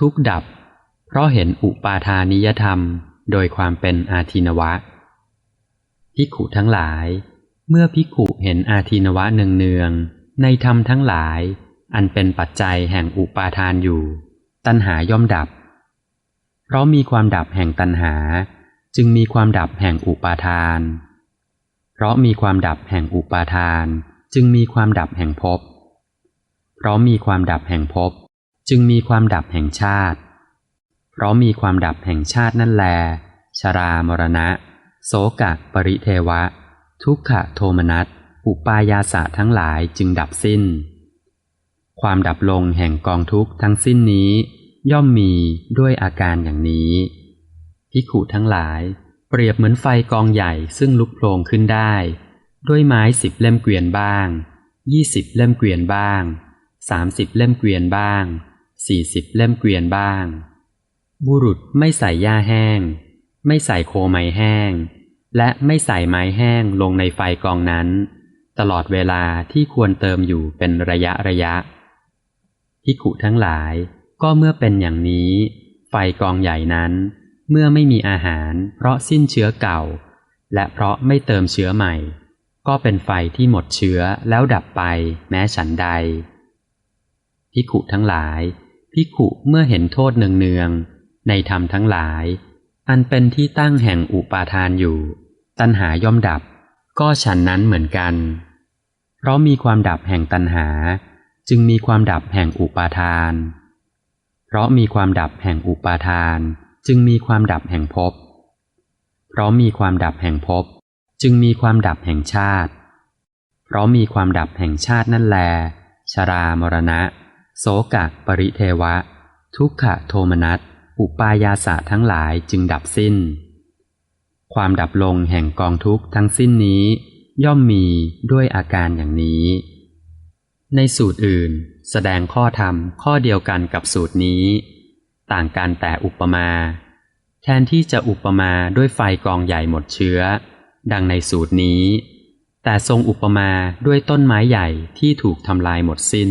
ทุกดับ เพราะเห็นอุปาทานิยธรรม โดยความเป็นอาทินวะภิขุทั้งหลาย เมื่อภิขุเห็นอาทินวะเนืองๆในธรรมทั้งหลาย อันเป็นปัจจัยแห่งอุปาทานอยู่ ตัณหาย่อมดับ เพราะมีความดับแห่งตัณหา จึงมีความดับแห่งอุปาทาน เพราะมีความดับแห่งอุปาทาน จึงมีความดับแห่งภพเพราะมีความดับแห่งภพ จึงมีความดับแห่งชาติ เพราะมีความดับแห่งชาตินั่นแล ชรามรณะ โสกะปริเทวะ ทุกขะโทมนัส อุปายาสะทั้งหลายจึงดับสิ้น ความดับลงแห่งกองทุกข์ทั้งสิ้นนี้ ย่อมมีด้วยอาการอย่างนี้ พิขุทั้งหลาย เปรียบเหมือนไฟกองใหญ่ซึ่งลุกโผลงขึ้นได้ ด้วยไม้สิบเล่มเกวียนบ้างยี่สิบเล่มเกวียนบ้างสามสิบเล่มเกวียนบ้าง สี่สิบเล่มเกวียนบ้าง บุรุษไม่ใส่หญ้าแห้ง ไม่ใส่โคไม้แห้ง และไม่ใส่ไม้แห้งลงในไฟกองนั้น ตลอดเวลาที่ควรเติมอยู่เป็นระยะระยะพิขุทั้งหลายก็เมื่อเป็นอย่างนี้ ไฟกองใหญ่นั้น เมื่อไม่มีอาหาร เพราะสิ้นเชื้อเก่า และเพราะไม่เติมเชื้อใหม่ ก็เป็นไฟที่หมดเชื้อแล้วดับไปแม้ฉันใดพิขุทั้งหลาย พิขุเมื่อเห็นโทษเนืองๆในธรรมทั้งหลาย อันเป็นที่ตั้งแห่งอุปาทานอยู่ ตัณหาย่อมดับ ก็ฉันนั้นเหมือนกัน เพราะมีความดับแห่งตัณหา จึงมีความดับแห่งอุปาทาน เพราะมีความดับแห่งอุปาทาน จึงมีความดับแห่งภพ เพราะมีความดับแห่งภพ จึงมีความดับแห่งชาติ เพราะมีความดับแห่งชาตินั่นแล ชรามรณะ โสกะปริเทวะ ทุกขะโทมนัสอุปายาสะทั้งหลายจึงดับสิ้น ความดับลงแห่งกองทุกข์ทั้งสิ้นนี้ ย่อมมีด้วยอาการอย่างนี้ ในสูตรอื่นแสดงข้อธรรมข้อเดียวกันกับสูตรนี้ ต่างกันแต่อุปมา แทนที่จะอุปมาด้วยไฟกองใหญ่หมดเชื้อ ดังในสูตรนี้ แต่ทรงอุปมาด้วยต้นไม้ใหญ่ที่ถูกทำลายหมดสิ้น